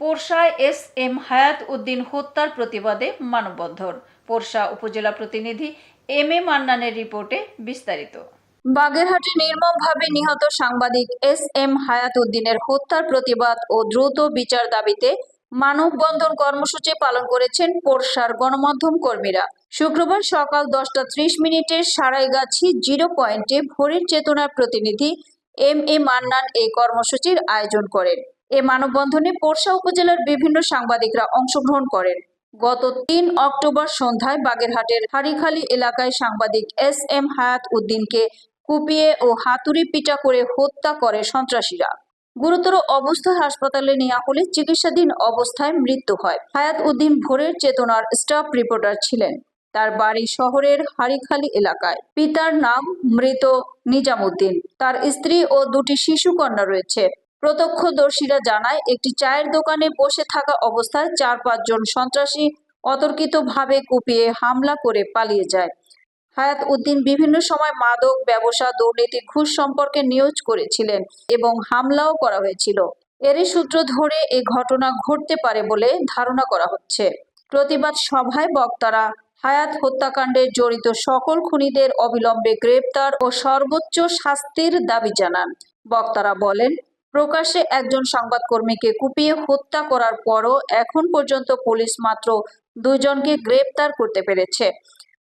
পোরশায় S M হায়াত উদ্দিন হত্যার প্রতিবাদে মানববন্ধন। পোরশা উপজেলা প্রতিনিধি এম এ মান্নানের রিপোর্টে বিস্তারিত। বাগেরহাটে নির্মমভাবে নিহত সাংবাদিক এস এম হায়াত উদ্দিনের হত্যার প্রতিবাদ ও দ্রুত বিচার দাবিতে মানববন্ধন কর্মসূচি পালন করেছেন পোরশার গণমাধ্যম কর্মীরা। শুক্রবার সকাল দশটা ত্রিশ মিনিটে সারাইগাছি জিরো পয়েন্টে ভোরের চেতনার প্রতিনিধি এম এ মান্নান এই কর্মসূচির আয়োজন করেন। এ মানববন্ধনে পোরশা উপজেলার বিভিন্ন সাংবাদিকরা অংশগ্রহণ করেন। গত তিন অক্টোবর সন্ধ্যায় বাগেরহাটের হারিখালী এলাকায় সাংবাদিক এস এম হায়াত উদ্দিনকে কুপিয়ে ও হাতুড়ি পিটা করে হত্যা করে সন্ত্রাসীরা। গুরুতর অবস্থায় হাসপাতালে নেওয়া হলে চিকিৎসাধীন অবস্থায় মৃত্যু হয়। হায়াত উদ্দিন ভোরের চেতনার স্টাফ রিপোর্টার ছিলেন। তার বাড়ি শহরের হারিখালি এলাকায়। পিতার নাম মৃত নিজামুদ্দিন। তার স্ত্রী ও দুটি শিশু কন্যা রয়েছে। প্রত্যক্ষদর্শীরা জানায়, একটি চায়ের দোকানে বসে থাকা অবস্থায় চার পাঁচজন সন্ত্রাসী অতর্কিতভাবে কুপিয়ে হামলা করে পালিয়ে যায়। হায়াত উদ্দিন বিভিন্ন সময় মাদক, ব্যবসা, দুর্নীতি, ঘুষ সম্পর্কে নিউজ করেছিলেন এবং হামলাও করা হয়েছিল। এরই সূত্র ধরে এই ঘটনা ঘটতে পারে বলে ধারণা করা হচ্ছে। প্রতিবাদ সভায় বক্তারা, হায়াত হত্যাকাণ্ডে জড়িত সকল খুনিদের অবিলম্বে গ্রেপ্তার ও সর্বোচ্চ শাস্তির দাবি জানান। বক্তারা বলেন প্রকাশ্যে একজন সংবাদকর্মীকে কুপিয়ে হত্যা করার পরও এখন পর্যন্ত পুলিশ মাত্র দুজনকে গ্রেপ্তার করতে পেরেছে।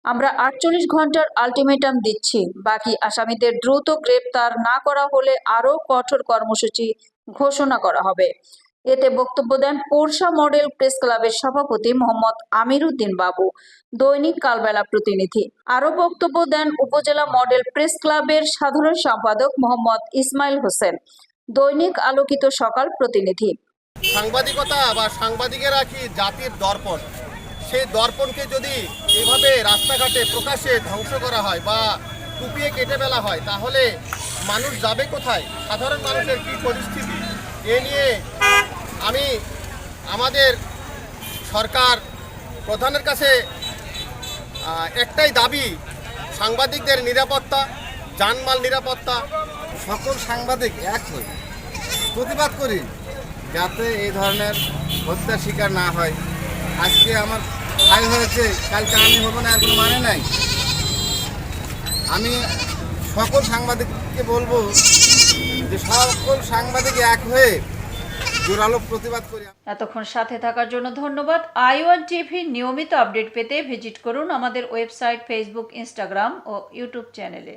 আমরা আটচল্লিশ ঘণ্টার আলটিমেটাম দিচ্ছি। বাকি আসামিদের দ্রুত গ্রেপ্তার না করা হলে আরও কঠোর কর্মসূচি ঘোষণা করা হবে। এতে বক্তব্য দেন পোরশা মডেল প্রেস ক্লাবের সভাপতি মোহাম্মদ আমির উদ্দিন বাবু, দৈনিক কালবেলা প্রতিনিধি। আরও বক্তব্য দেন উপজেলা মডেল প্রেস ক্লাবের সাধারণ সম্পাদক মোহাম্মদ ইসমাইল হোসেন। দৈনিক আলোকিত সকাল প্রতিনিধি। সাংবাদিকতা বা সাংবাদিকেরা কি জাতির দর্পণ? সেই দর্পণকে যদি এভাবে রাস্তাঘাটে প্রকাশ্যে ধ্বংস করা হয় বা কুপিয়ে কেটে ফেলা হয়, তাহলে মানুষ যাবে কোথায়? সাধারণ মানুষের কি পরিস্থিতি? এ নিয়ে আমি আমাদের সরকার প্রধানের কাছে একটাই দাবি, সাংবাদিকদের নিরাপত্তা জানমাল নিরাপত্তা সকল সাংবাদিক এক হই। প্রতিবাদ করি যাতে এই ধরনের হত্যার শিকার না হয়। আজকে আমার ভাই হয়েছে, কালকে আমি হব না কোনো মানে নাই। আমি সকল সাংবাদিককে বলব যে সকল সাংবাদিক এক হয়ে জোরালো প্রতিবাদ করি। এতক্ষণ সাথে থাকার জন্য ধন্যবাদ। আই ওয়ান টিভি নিয়মিত আপডেট পেতে ভিজিট করুন আমাদের ওয়েবসাইট, ফেসবুক, ইনস্টাগ্রাম ও ইউটিউব চ্যানেলে।